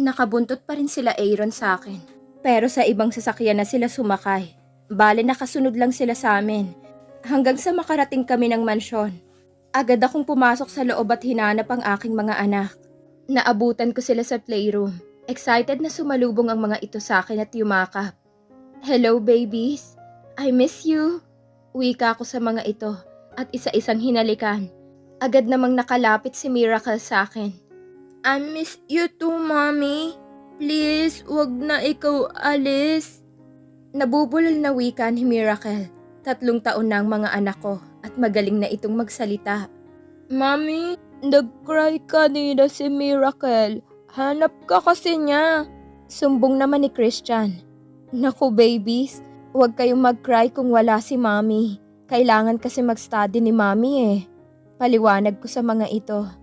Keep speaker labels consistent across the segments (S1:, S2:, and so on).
S1: Nakabuntot pa rin sila Aaron sa akin. Pero sa ibang sasakyan na sila sumakay. Bale nakasunod lang sila sa amin. Hanggang sa makarating kami ng mansyon. Agad akong pumasok sa loob at hinanap ang aking mga anak. Naabutan ko sila sa playroom. Excited na sumalubong ang mga ito sa akin at yumakap. Hello babies, I miss you. Wika ko sa mga ito at isa-isang hinalikan. Agad namang nakalapit si Miracle sa akin. I miss you too, mommy. Please, wag na ikaw alis. Nabubulol na wika ni Miracle. Tatlong taon na ang mga anak ko at magaling na itong magsalita. Mami, nag-cry kanina si Miracle. Hanap ka kasi niya. Sumbong naman ni Christian. Naku babies, huwag kayong mag-cry kung wala si Mami. Kailangan kasi mag-study ni Mami eh. Paliwanag ko sa mga ito.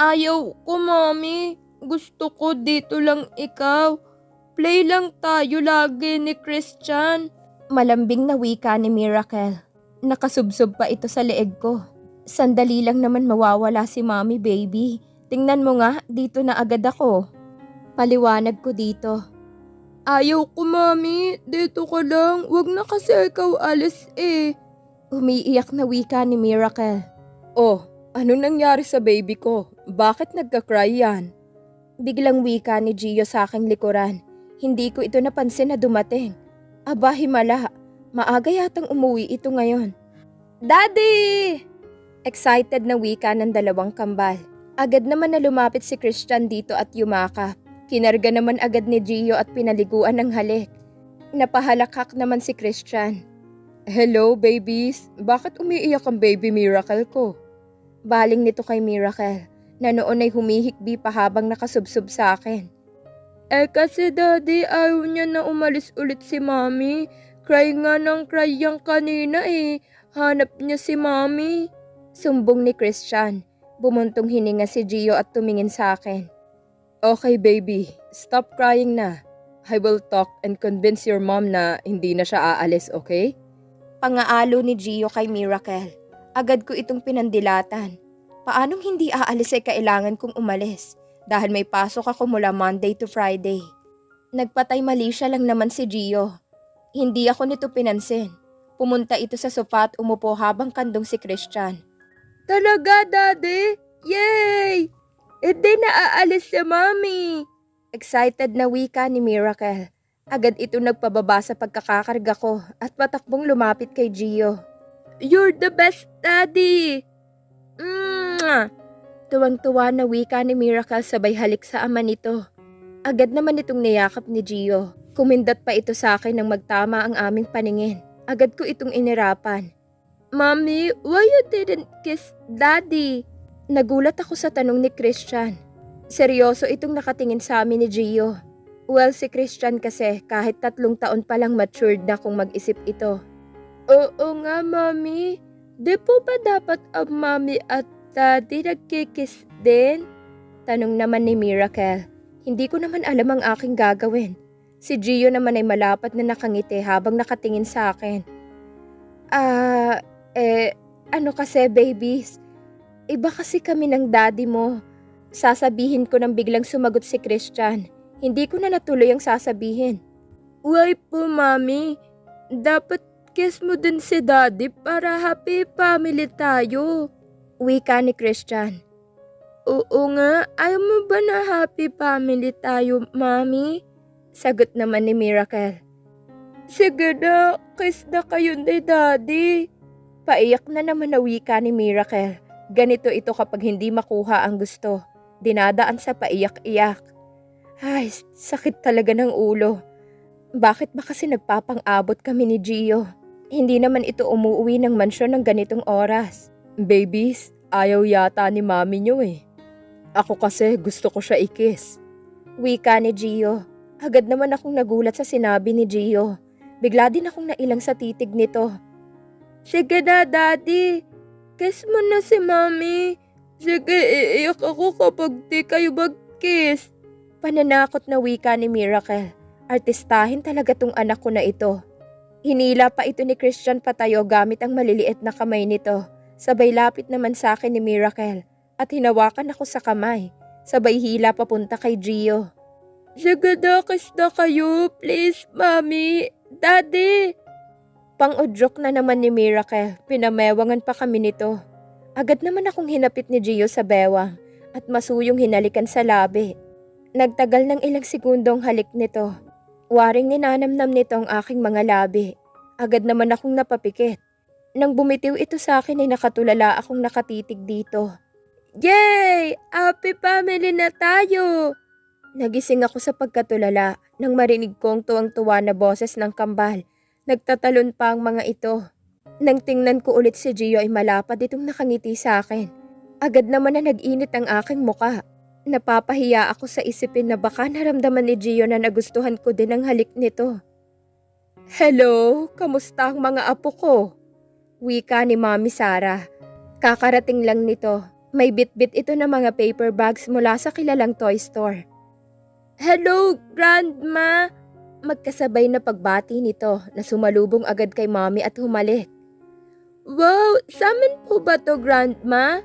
S1: Ayaw ko, Mami. Gusto ko dito lang ikaw. Play lang tayo lagi ni Christian. Malambing na wika ni Miracle. Nakasubsob pa ito sa leeg ko. Sandali lang naman mawawala si Mami, baby. Tingnan mo nga, dito na agad ako. Paliwanag ko dito. Ayaw ko, Mami. Dito ka lang. Wag na kasi ikaw alis eh. Umiiyak na wika ni Miracle. Oh, ano nangyari sa baby ko? Bakit nagka-cry yan? Biglang wika ni Gio sa aking likuran. Hindi ko ito napansin na dumating. Aba, himala. Maaga yatang umuwi ito ngayon. Daddy! Excited na wika ng dalawang kambal. Agad naman na lumapit si Christian dito at yumakap. Kinarga naman agad ni Gio at pinaliguan ng halik. Napahalakhak naman si Christian. Hello, babies. Bakit umiiyak ang baby miracle ko? Baling nito kay Miracle na noon ay humihikbi pa habang nakasubsob sa akin. Eh kasi daddy, ayaw niya na umalis ulit si mami. Cry nga ng cry yang kanina eh. Hanap niya si mami. Sumbong ni Christian. Bumuntong hininga si Gio at tumingin sa akin. Okay baby, stop crying na. I will talk and convince your mom na hindi na siya aalis, okay? Pangaalo ni Gio kay Miracle. Agad ko itong pinandilatan. Paanong hindi aalis ay kailangan kong umalis dahil may pasok ako mula Monday to Friday. Nagpatay mali siya lang naman si Gio. Hindi ako nito pinansin. Pumunta ito sa sofa at umupo habang kandong si Christian. Talaga, Daddy? Yay! Hindi na aalis si Mommy! Excited na wika ni Miracle. Agad ito nagpababa sa pagkakakarga ko at patakbong lumapit kay Gio. You're the best daddy! Mwah! Tuwang-tuwa na wika ni Miracle sabay halik sa ama nito. Agad naman itong niyakap ni Gio. Kumindat pa ito sa akin nang magtama ang aming paningin. Agad ko itong inirapan. Mommy, why you didn't kiss daddy? Nagulat ako sa tanong ni Christian. Seryoso itong nakatingin sa amin ni Gio. Well, si Christian kasi kahit tatlong taon pa lang matured na kung mag-isip ito. Oo nga, Mami. Di po ba dapat ang Mami at Daddy nagkikis din? Tanong naman ni Miracle. Hindi ko naman alam ang aking gagawin. Si Gio naman ay malapat na nakangiti habang nakatingin sa akin. Ah, eh, ano kasi babies? Iba kasi kami ng daddy mo. Sasabihin ko nang biglang sumagot si Christian. Hindi ko na natuloy ang sasabihin. Why po, Mami? Dapat kiss mo din si Daddy para happy family tayo. Wika ni Christian. Oo nga, ayaw mo ba na happy family tayo, Mami? Sagot naman ni Miracle. Sige na, kiss na kayo ni Daddy. Paiyak na naman na wika ni Miracle. Ganito ito kapag hindi makuha ang gusto. Dinadaan sa paiyak-iyak. Ay, sakit talaga ng ulo. Bakit ba kasi nagpapang-abot kami ni Gio? Hindi naman ito umuwi ng mansyon ng ganitong oras. Babies, ayaw yata ni mami niyo eh. Ako kasi gusto ko siya ikis. Wika ni Gio. Agad naman akong nagulat sa sinabi ni Gio. Bigla din akong nailang sa titig nito. Sige na, Daddy. Kiss mo na si Mami. Sige, iiyak ako kapag di kayo mag-kiss. Pananakot na wika ni Miracle. Artistahin talaga tong anak ko na ito. Hinila pa ito ni Christian patayo gamit ang maliliit na kamay nito. Sabay lapit naman sa akin ni Miracle at hinawakan ako sa kamay. Sabay hila papunta kay Gio. Sigadakis na kayo, please, Mami. Daddy! Pang-udyok na naman ni Miracle, pinamewangan pa kami nito. Agad naman akong hinapit ni Gio sa bewang at masuyong hinalikan sa labi. Nagtagal ng ilang segundong halik nito. Waring ninanamnam nito ang aking mga labi. Agad naman akong napapikit. Nang bumitiw ito sa akin ay nakatulala akong nakatitig dito. Yay! Happy family na tayo! Nagising ako sa pagkatulala nang marinig kong tuwang-tuwa na boses ng kambal. Nagtatalon pa ang mga ito. Nang tingnan ko ulit si Gio ay malapad itong nakangiti sa akin. Agad naman na nag-init ang aking muka. Napapahiya ako sa isipin na baka naramdaman ni Gio na nagustuhan ko din ang halik nito. Hello, kamusta ang mga apo ko? Wika ni Mami Sara. Kakarating lang nito. May bit-bit ito ng mga paper bags mula sa kilalang toy store. Hello, Grandma! Magkasabay na pagbati nito na sumalubong agad kay Mami at humalik. Wow, samin po ba to, Grandma?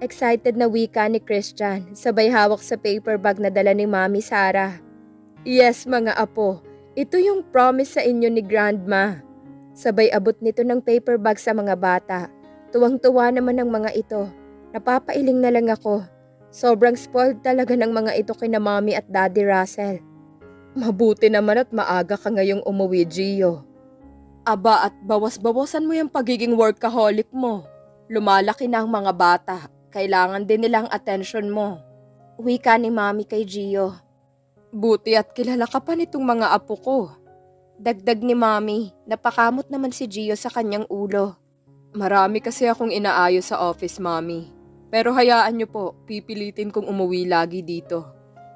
S1: Excited na wika ni Christian, sabay hawak sa paper bag na dala ni Mami Sara. Yes, mga apo. Ito yung promise sa inyo ni Grandma. Sabay abot nito ng paper bag sa mga bata. Tuwang-tuwa naman ang mga ito. Napapailing na lang ako. Sobrang spoiled talaga ng mga ito kina Mommy at Daddy Russell. Mabuti naman at maaga ka ngayong umuwi, Gio. Aba at bawas-bawasan mo yung pagiging workaholic mo. Lumalaki na ang mga bata. Kailangan din nilang attention mo. Wika ni Mami kay Gio. Buti at kilala ka pa nitong mga apo ko. Dagdag ni Mami, napakamot naman si Gio sa kanyang ulo. Marami kasi akong inaayos sa office, Mami. Pero hayaan niyo po, pipilitin kong umuwi lagi dito.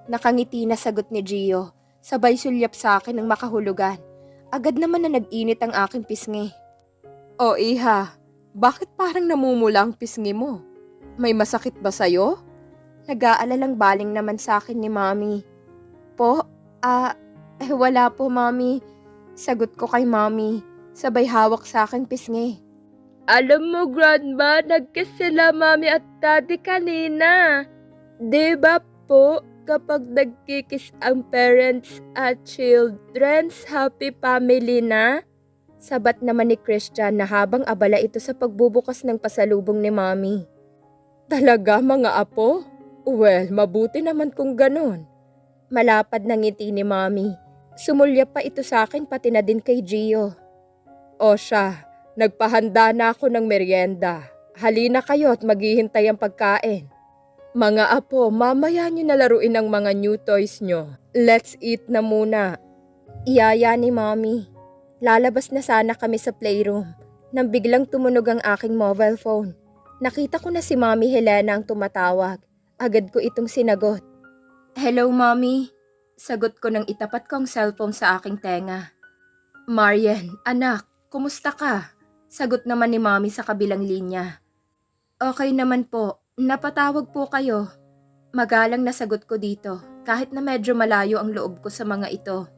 S1: Nakangiti na sagot ni Gio, sabay sulyap sa akin ng makahulugan. Agad naman na nag-init ang aking pisngi. O iha, bakit parang namumula ang pisngi mo? May masakit ba sa'yo? Nag-aalalang baling naman sa akin ni Mami. Po, ah, eh wala po Mami. Sagot ko kay Mami, sabay hawak sa akin pisngi. Alam mo, Grandma, nagkiss sila Mami at Daddy kanina. Di ba po, kapag nagkikis ang parents at children's happy family na? Sabat naman ni Christian na habang abala ito sa pagbubukas ng pasalubong ni Mami. Talaga mga apo? Well, mabuti naman kung ganon. Malapad na ngiti ni Mami. Sumulya pa ito sa akin pati na din kay Gio. O siya, nagpahanda na ako ng merienda. Halina kayo at maghihintay ang pagkain. Mga apo, mamaya nyo na laruin ang mga new toys nyo. Let's eat na muna. Iyaya ni Mami. Lalabas na sana kami sa playroom nang biglang tumunog ang aking mobile phone. Nakita ko na si Mami Helena ang tumatawag. Agad ko itong sinagot. Hello, Mami. Sagot ko nang itapat ko ang cellphone sa aking tenga. Marian, anak, kumusta ka? Sagot naman ni Mami sa kabilang linya. Okay naman po, napatawag po kayo. Magalang na sagot ko dito, kahit na medyo malayo ang loob ko sa mga ito.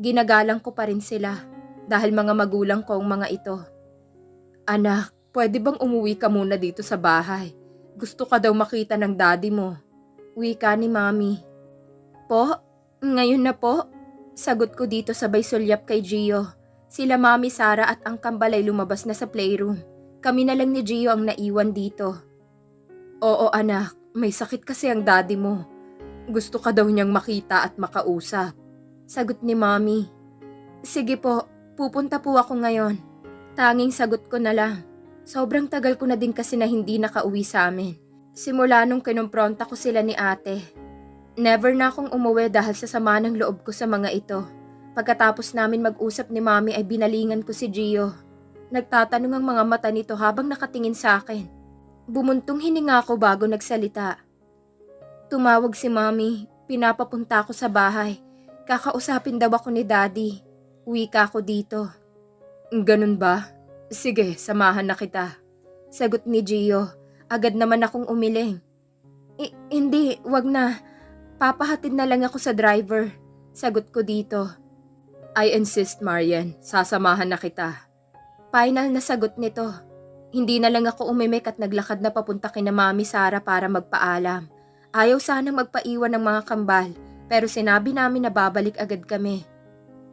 S1: Ginagalang ko pa rin sila, dahil mga magulang ko ang mga ito. Anak, pwede bang umuwi ka muna dito sa bahay? Gusto ka daw makita ng daddy mo. Wika ni Mami. Po, ngayon na po. Sagot ko dito sabay sulyap kay Gio. Sila Mami Sara at ang kambalay lumabas na sa playroom. Kami na lang ni Gio ang naiwan dito. Oo anak, may sakit kasi ang daddy mo. Gusto ka daw niyang makita at makausap. Sagot ni Mami. Sige po, pupunta po ako ngayon. Tanging sagot ko na lang. Sobrang tagal ko na din kasi na hindi nakauwi sa amin. Simula nung kinumpronta ko sila ni ate. Never na akong umuwi dahil sa sama ng loob ko sa mga ito. Pagkatapos namin mag-usap ni Mami ay binalingan ko si Gio. Nagtatanong ang mga mata nito habang nakatingin sa akin. Bumuntong hininga ako bago nagsalita. Tumawag si Mami, pinapapunta ako sa bahay. Kakausapin daw ako ni Daddy. Uwi ka ako dito. Ganun ba? Sige, samahan na kita. Sagot ni Gio. Agad naman akong umiling. I- hindi, wag na. Papahatid na lang ako sa driver. Sagot ko dito. I insist, Marian. Sasamahan na kita. Final na sagot nito. Hindi na lang ako umimik at naglakad na papunta kina Mami Sara para magpaalam. Ayaw sana magpaiwan ng mga kambal Pero sinabi namin na babalik agad kami.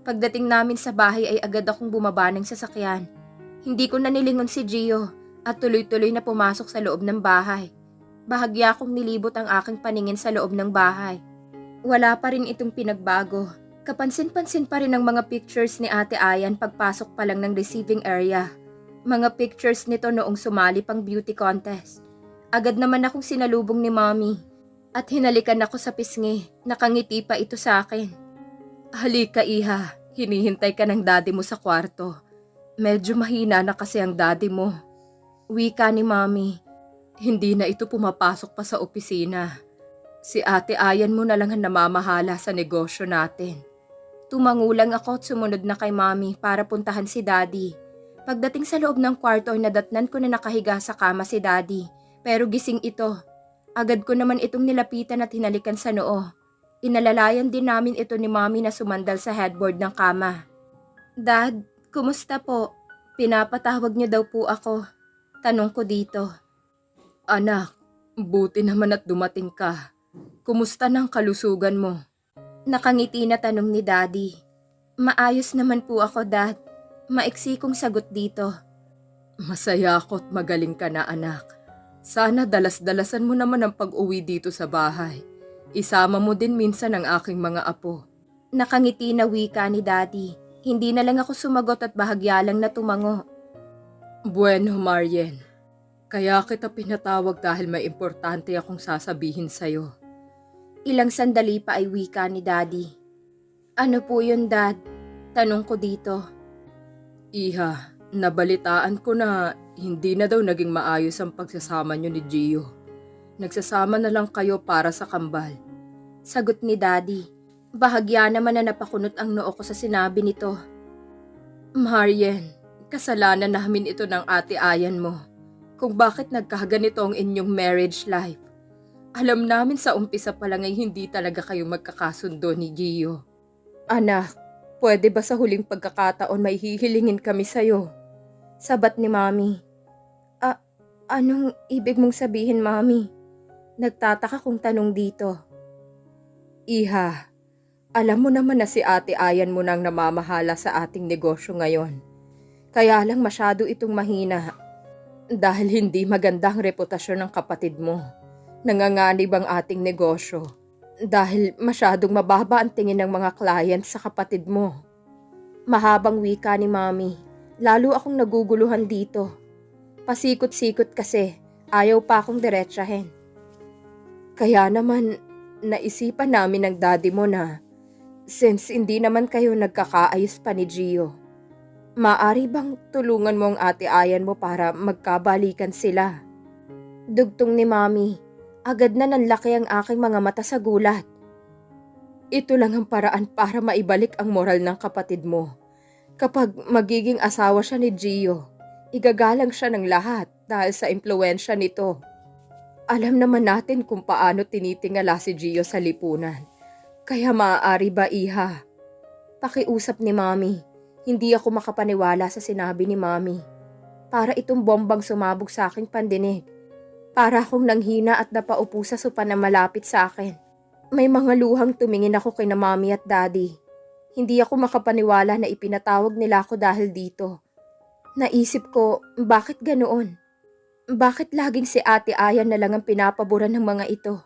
S1: Pagdating namin sa bahay ay agad akong bumaba ng sasakyan. Hindi ko na nilingon si Gio at tuloy-tuloy na pumasok sa loob ng bahay. Bahagya akong nilibot ang aking paningin sa loob ng bahay. Wala pa rin itong pinagbago. Kapansin-pansin pa rin ang mga pictures ni Ate Ayan pagpasok pa lang ng receiving area. Mga pictures nito noong sumali pang beauty contest. Agad naman akong sinalubong ni Mommy at hinalikan ako sa pisngi. Nakangiti pa ito sa akin. Halika iha, hinihintay ka ng daddy mo sa kwarto. Medyo mahina na kasi ang daddy mo. Wika ni Mommy. Hindi na ito pumapasok pa sa opisina. Si ate Ayan mo na lang ang namamahala sa negosyo natin. Tumangulang ako at sumunod na kay Mommy para puntahan si Daddy. Pagdating sa loob ng kwarto ay nadatnan ko na nakahiga sa kama si Daddy. Pero gising ito. Agad ko naman itong nilapitan at hinalikan sa noo. Inalalayan din namin ito ni Mommy na sumandal sa headboard ng kama. Dad, kumusta po? Pinapatawag niyo daw po ako. Tanong ko dito. Anak, buti naman at dumating ka. Kumusta ng kalusugan mo? Nakangiti na tanong ni Daddy. Maayos naman po ako, Dad. Maiksi kong sagot dito. Masaya ako't magaling ka na, anak. Sana dalas-dalasan mo naman ang pag-uwi dito sa bahay. Isama mo din minsan ang aking mga apo. Nakangiti na wika ni Daddy. Hindi na lang ako sumagot at bahagya lang na tumango. Bueno, Marian. Kaya kita pinatawag dahil may importante akong sasabihin sa'yo. Ilang sandali pa ay wika ni Daddy. Ano po yun, Dad? Tanong ko dito. Iha, nabalitaan ko na hindi na daw naging maayos ang pagsasama niyo ni Gio. Nagsasama na lang kayo para sa kambal. Sagot ni Daddy. Bahagya naman na napakunot ang noo ko sa sinabi nito. Marian, kasalanan namin ito ng ate Ayan mo. Kung bakit nagkaganito ang inyong marriage life. Alam namin sa umpisa pa lang ay hindi talaga kayo magkakasundo ni Gio. Anak, pwede ba sa huling pagkakataon may hihilingin kami sa'yo? Sabat ni Mami. A- anong ibig mong sabihin, Mami? Nagtataka kong tanong dito. Iha, alam mo naman na si ate Ayan mo nang namamahala sa ating negosyo ngayon. Kaya lang masyado itong mahina. Dahil hindi maganda ang reputasyon ng kapatid mo. Nanganganib ang ating negosyo. Dahil masyadong mababa ang tingin ng mga clients sa kapatid mo. Mahabang wika ni Mami. Lalo akong naguguluhan dito. Pasikot-sikot kasi. Ayaw pa akong diretsahin. Kaya naman, naisipan namin ng daddy mo na since hindi naman kayo nagkakaayos pa ni Gio, maari bang tulungan mo ang ate Ayan mo para magkabalikan sila? Dugtong ni Mami, agad na nanlaki ang aking mga mata sa gulat. Ito lang ang paraan para maibalik ang moral ng kapatid mo. Kapag magiging asawa siya ni Gio, igagalang siya ng lahat dahil sa impluensya nito. Alam naman natin kung paano tinitingala si Gio sa lipunan. Kaya maaari ba iha? Pakiusap ni Mami. Hindi ako makapaniwala sa sinabi ni Mami. Para itong bombang sumabog sa aking pandinig. Para akong nanghina at napaupo sa sopa na malapit sa akin. May mga luhang tumingin ako kay na Mami at Daddy. Hindi ako makapaniwala na ipinatawag nila ako dahil dito. Naisip ko, bakit ganoon? Bakit laging si Ate Ayan na lang ang pinapaboran ng mga ito?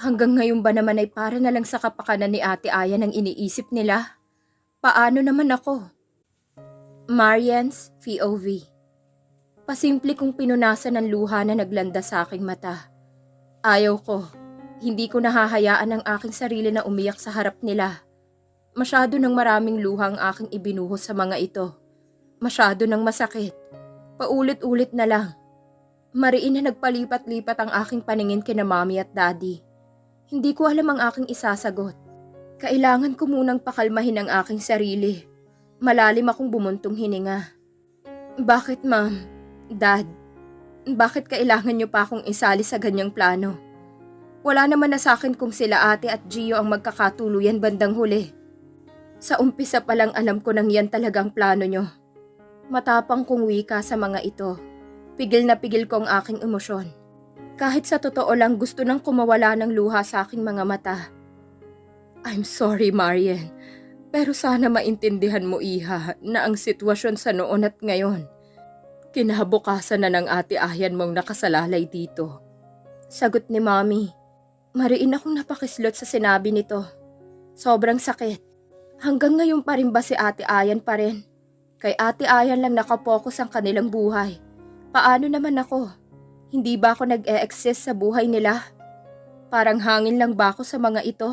S1: Hanggang ngayon ba naman ay para na lang sa kapakanan ni Ate Ayan ang iniisip nila? Paano naman ako? Marian's POV Pasimple kong pinunasan ng luha na naglanda sa aking mata. Ayaw ko. Hindi ko nahahayaan ang aking sarili na umiyak sa harap nila. Masyado ng maraming luha ang aking ibinuhos sa mga ito. Masyado ng masakit. Paulit-ulit na lang. Mariin na nagpalipat-lipat ang aking paningin kina mami at daddy. Hindi ko alam ang aking isasagot. Kailangan ko munang pakalmahin ang aking sarili. Malalim akong bumuntong hininga. Bakit ma'am? Dad, bakit kailangan niyo pa akong isali sa ganyang plano? Wala naman na sa akin kung sila ate at Gio ang magkakatuluyan bandang huli. Sa umpisa pa lang alam ko nang yan talagang plano nyo. Matapang kong wika sa mga ito. Pigil na pigil ko ang aking emosyon. Kahit sa totoo lang gusto nang kumawala ng luha sa aking mga mata. I'm sorry, Marian. Pero sana maintindihan mo, Iha, na ang sitwasyon sa noon at ngayon. Kinabukasan na ng ate Ayan mong nakasalalay dito. Sagot ni Mami. Mariin akong napakislot sa sinabi nito. Sobrang sakit. Hanggang ngayon pa rin ba si ate Ayan pa rin? Kay ate Ayan lang nakapokus ang kanilang buhay. Paano naman ako? Hindi ba ako nag-e-exist sa buhay nila? Parang hangin lang ba ako sa mga ito?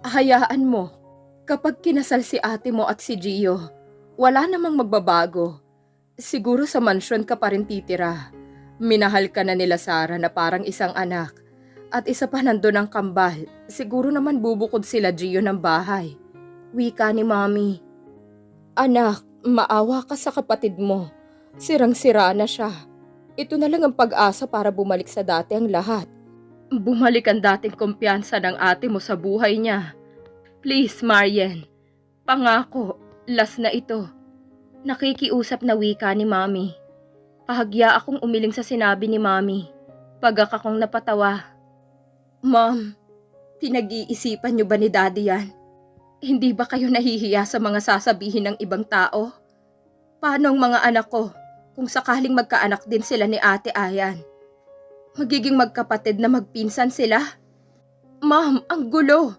S1: Hayaan mo, kapag kinasal si ate mo at si Gio, wala namang magbabago. Siguro sa mansyon ka pa rin titira. Minahal ka na nila Sara na parang isang anak. At isa pa nandun ang kambal. Siguro naman bubukod sila Gio ng bahay. Wika ni Mami. Anak, maawa ka sa kapatid mo. Sirang-sira na siya. Ito na lang ang pag-asa para bumalik sa dati ang lahat. Bumalik ang dating kumpiyansa ng ate mo sa buhay niya. Please, Marian. Pangako, last na ito. Nakikiusap na wika ni Mami. Pahagya akong umiling sa sinabi ni Mami. Pagak akong napatawa. Mom, pinag-iisipan niyo ba ni Daddy yan? Hindi ba kayo nahihiya sa mga sasabihin ng ibang tao? Paano ang mga anak ko kung sakaling magkaanak din sila ni Ate Ayan? Magiging magkapatid na magpinsan sila? Ma'am, ang gulo!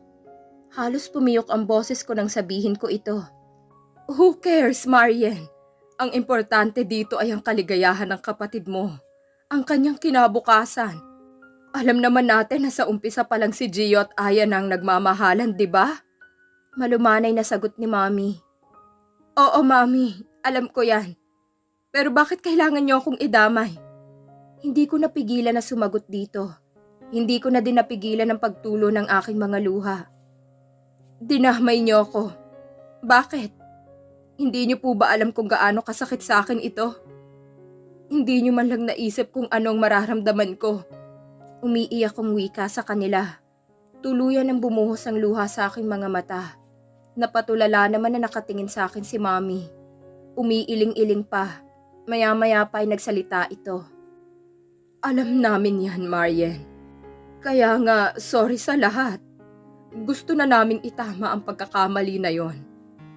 S1: Halos pumiyok ang boses ko nang sabihin ko ito. Who cares, Marian? Ang importante dito ay ang kaligayahan ng kapatid mo. Ang kanyang kinabukasan. Alam naman natin na sa umpisa pa lang si Gio at Ayan ang nagmamahalan, di ba? Malumanay na sagot ni Mami. Oo, Mami. Alam ko yan. Pero bakit kailangan niyo akong idamay? Hindi ko napigilan na sumagot dito. Hindi ko na din napigilan ang pagtulo ng aking mga luha. Dinamay niyo ako. Bakit? Hindi niyo po ba alam kung gaano kasakit sa akin ito? Hindi niyo man lang naisip kung anong mararamdaman ko. Umiiyak kong wika sa kanila. Tuluyan ang bumuhos ang luha sa aking mga mata. Napatulala naman na nakatingin sa akin si Mami. Umiiling-iling pa. Maya-maya pa ay nagsalita ito. Alam namin yan, Marian. Kaya nga, sorry sa lahat. Gusto na naming itama ang pagkakamali na yon.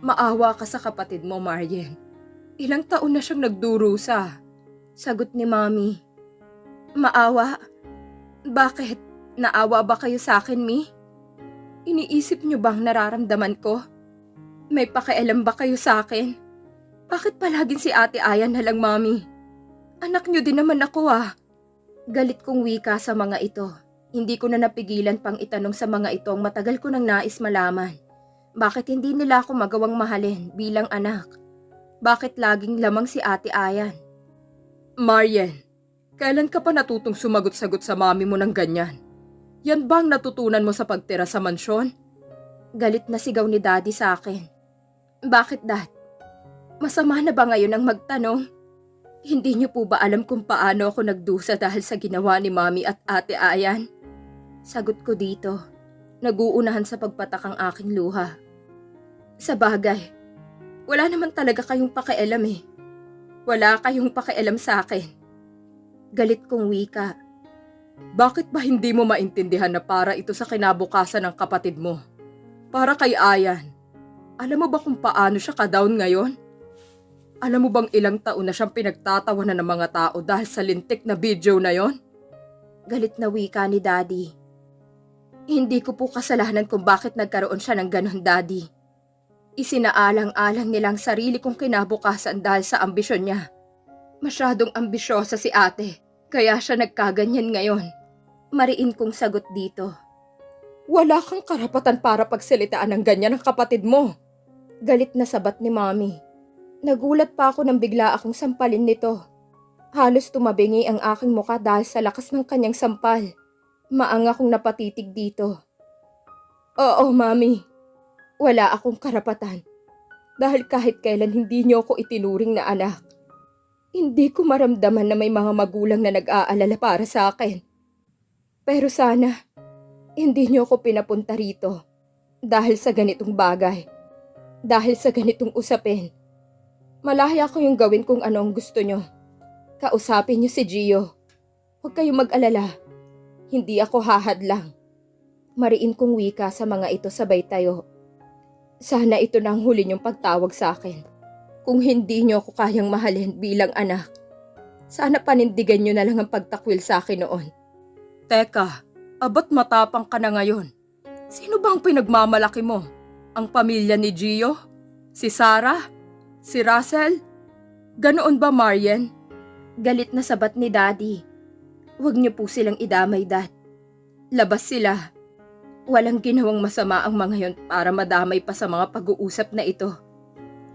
S1: Maawa ka sa kapatid mo, Marian. Ilang taon na siyang nagdurusa. Sagot ni Mami. Maawa? Bakit? Naawa ba kayo sa akin, Mi? Iniisip niyo bang nararamdaman ko? May pakialam ba kayo sa akin? Bakit palaging si Ate Ayan na lang, Mami? Anak niyo din naman ako ah. Galit kong wika sa mga ito. Hindi ko na napigilan pang itanong sa mga ito ang matagal ko nang nais malaman. Bakit hindi nila ako magawang mahalin bilang anak? Bakit laging lamang si Ate Ayan? Marian, kailan ka pa natutong sumagot-sagot sa mami mo ng ganyan? Yan bang natutunan mo sa pagtira sa mansyon? Galit na sigaw ni Daddy sa akin. Bakit, Dad? Masama na ba ngayon ang magtanong? Hindi niyo po ba alam kung paano ako nagdusa dahil sa ginawa ni Mami at Ate Ayan? Sagot ko dito. Naguunahan sa pagpatak ang aking luha. Sa bagay, wala naman talaga kayong pakialam eh. Wala kayong pakialam sa akin. Galit kong wika. Bakit ba hindi mo maintindihan na para ito sa kinabukasan ng kapatid mo? Para kay Ayan. Alam mo ba kung paano siya ka-down ngayon? Alam mo bang ilang taon na siyang pinagtatawanan ng mga tao dahil sa lintik na video na yon? Galit na wika ni Daddy. Hindi ko po kasalanan kung bakit nagkaroon siya ng ganon, Daddy. Isinaalang-alang nilang sarili kong kinabukasan dahil sa ambisyon niya. Masyadong ambisyosa si ate, kaya siya nagkaganyan ngayon. Mariin kong sagot dito. Wala kang karapatan para pagsalitaan ng ganyan ng kapatid mo. Galit na sabat ni Mami. Nagulat pa ako nang bigla akong sampalin nito. Halos tumabingi ang aking muka dahil sa lakas ng kanyang sampal. Maang akong napatitig dito. Oo, Mami. Wala akong karapatan. Dahil kahit kailan hindi niyo ako itinuring na anak. Hindi ko maramdaman na may mga magulang na nag-aalala para sa akin. Pero sana, hindi niyo ako pinapunta rito. Dahil sa ganitong bagay. Dahil sa ganitong usapin. Malaya ko yung gawin kung ano ang gusto nyo. Kausapin niyo si Gio. Huwag kayong mag-alala. Hindi ako hahadlang. Mariin kong wika sa mga ito sabay tayo. Sana ito na ang huli niyong pagtawag sa akin. Kung hindi niyo ako kayang mahalin bilang anak, sana panindigan niyo na lang ang pagtakwil sa akin noon. Teka, abot matapang ka na ngayon. Sino bang pinagmamalaki mo? Ang pamilya ni Gio? Si Sarah? Si Russell? Ganoon ba, Marian? Galit na sabat ni Daddy. Huwag niyo po silang idamay, Dad. Labas sila. Walang ginawang masama ang mga yon para madamay pa sa mga pag-uusap na ito.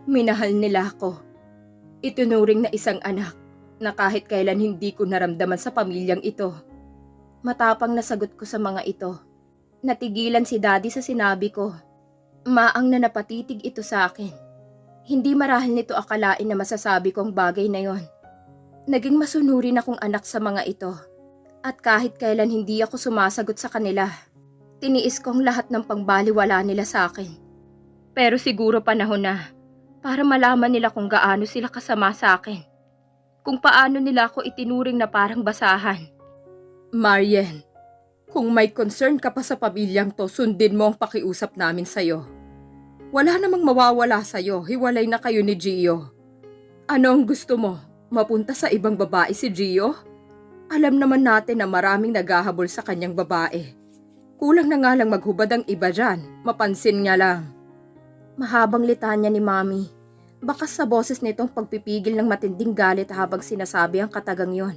S1: Minahal nila ako. Itunuring na isang anak na kahit kailan hindi ko naramdaman sa pamilyang ito. Matapang na sagot ko sa mga ito. Natigilan si Daddy sa sinabi ko. Maang na napatitig ito sa akin. Hindi marahil nito akalain na masasabi kong bagay na yon. Naging masunurin akong anak sa mga ito. At kahit kailan hindi ako sumasagot sa kanila, tiniis kong lahat ng pangbaliwala nila sa akin. Pero siguro panahon na para malaman nila kung gaano sila kasama sa akin. Kung paano nila ako itinuring na parang basahan. Marian, kung may concern ka pa sa pamilyang to, sundin mo ang pakiusap namin sa'yo. Wala namang mawawala sa'yo, hiwalay na kayo ni Gio. Ano ang gusto mo? Mapunta sa ibang babae si Gio? Alam naman natin na maraming naghahabol sa kanyang babae. Kulang na nga lang maghubad ang iba dyan, mapansin nga lang. Mahabang litanya ni Mami. Bakas sa boses nitong pagpipigil ng matinding galit habang sinasabi ang katagang yon.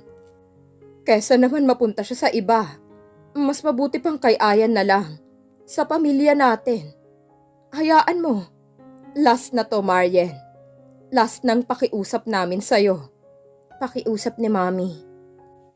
S1: Kesa naman mapunta siya sa iba. Mas mabuti pang kay Ayan na lang. Sa pamilya natin. Hayaan mo. Last na to, Marian. Last ng pakiusap namin sa'yo. Pakiusap ni Mami.